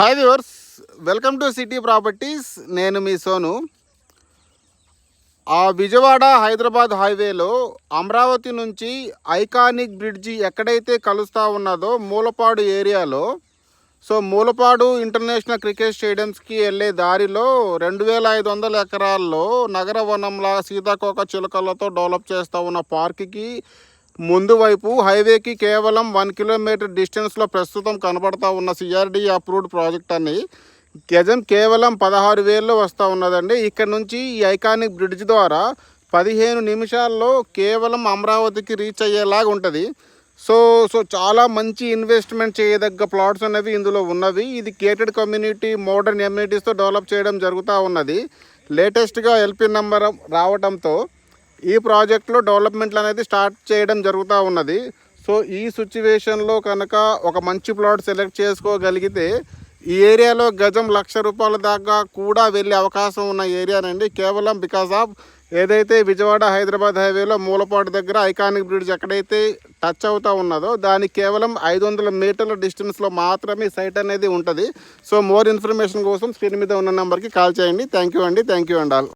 Hi viewers welcome to City Properties. నేను మీ సోను. ఆ విజయవాడ హైదరాబాద్ హైవేలో అమరావతి నుంచి ఐకానిక్ బ్రిడ్జి ఎక్కడైతే కలుస్తూ ఉన్నదో మూలపాడు ఏరియాలో సో మూలపాడు ఇంటర్నేషనల్ క్రికెట్ స్టేడియంస్కి వెళ్ళే దారిలో రెండు వేల ఐదు వందల ఎకరాల్లో నగర వనంలా సీతాకోక చిలుకలతో డెవలప్ చేస్తూ ఉన్న పార్క్కి ముందు వైపు హైవేకి కేవలం వన్ కిలోమీటర్ డిస్టెన్స్లో ప్రస్తుతం కనబడతా ఉన్న సిఆర్డి అప్రూవ్డ్ ప్రాజెక్ట్ అని గజం కేవలం పదహారు వేల్లో వస్తూ ఉన్నదండి. ఇక్కడ నుంచి ఈ ఐకానిక్ బ్రిడ్జ్ ద్వారా పదిహేను నిమిషాల్లో కేవలం అమరావతికి రీచ్ అయ్యేలాగా ఉంటుంది. సో సో చాలా మంచి ఇన్వెస్ట్మెంట్ చేయదగ్గ ప్లాట్స్ అనేవి ఇందులో ఉన్నవి. ఇది గేటెడ్ కమ్యూనిటీ మోడర్న్ ఎమ్యూనిటీస్తో డెవలప్ చేయడం జరుగుతూ ఉన్నది. లేటెస్ట్గా ఎల్పి నెంబర్ రావడంతో ఈ ప్రాజెక్ట్లో డెవలప్మెంట్లు అనేది స్టార్ట్ చేయడం జరుగుతూ ఉన్నది. సో ఈ సిచ్యువేషన్లో కనుక ఒక మంచి ప్లాట్ సెలెక్ట్ చేసుకోగలిగితే ఈ ఏరియాలో గజం లక్ష రూపాయల దాకా కూడా వెళ్ళే అవకాశం ఉన్న ఏరియానండి. కేవలం బికాస్ ఆఫ్ ఏదైతే విజయవాడ హైదరాబాద్ హైవేలో మూలపాటు దగ్గర ఐకానిక్ బ్రిడ్జ్ ఎక్కడైతే టచ్ అవుతూ ఉన్నదో దానికి కేవలం ఐదు వందల మీటర్ల డిస్టెన్స్లో మాత్రమే సైట్ అనేది ఉంటుంది. సో మోర్ ఇన్ఫర్మేషన్ కోసం స్క్రీన్ మీద ఉన్న నెంబర్కి కాల్ చేయండి. థ్యాంక్ యూ అండి. Thank you and all.